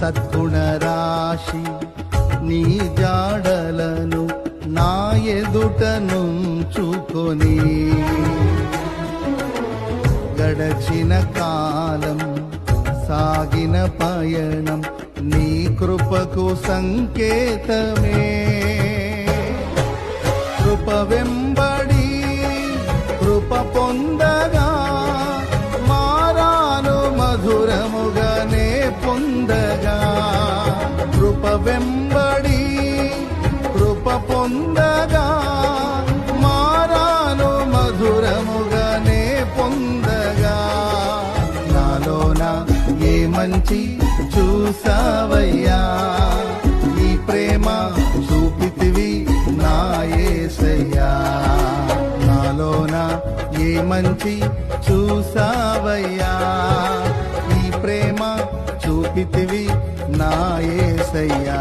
సద్గుణరాశి నీ జాడలను నా ఎదుటను చూకొని గడచిన కాలం సాగిన పయనం నీ కృపకు సంకేతమే. కృప వెంబడి పొందగా కృప వెంబడి కృప పొందగా మారాను మధురముగానే పొందగా. నాలోన ఏ మంచి చూసావయ్యా? ఈ ప్రేమ చూపితివి నా నాలోన ఏ మంచి చూసావయ్యా? ఈ ప్రేమ చూపితివి నా ఏసయ్యా.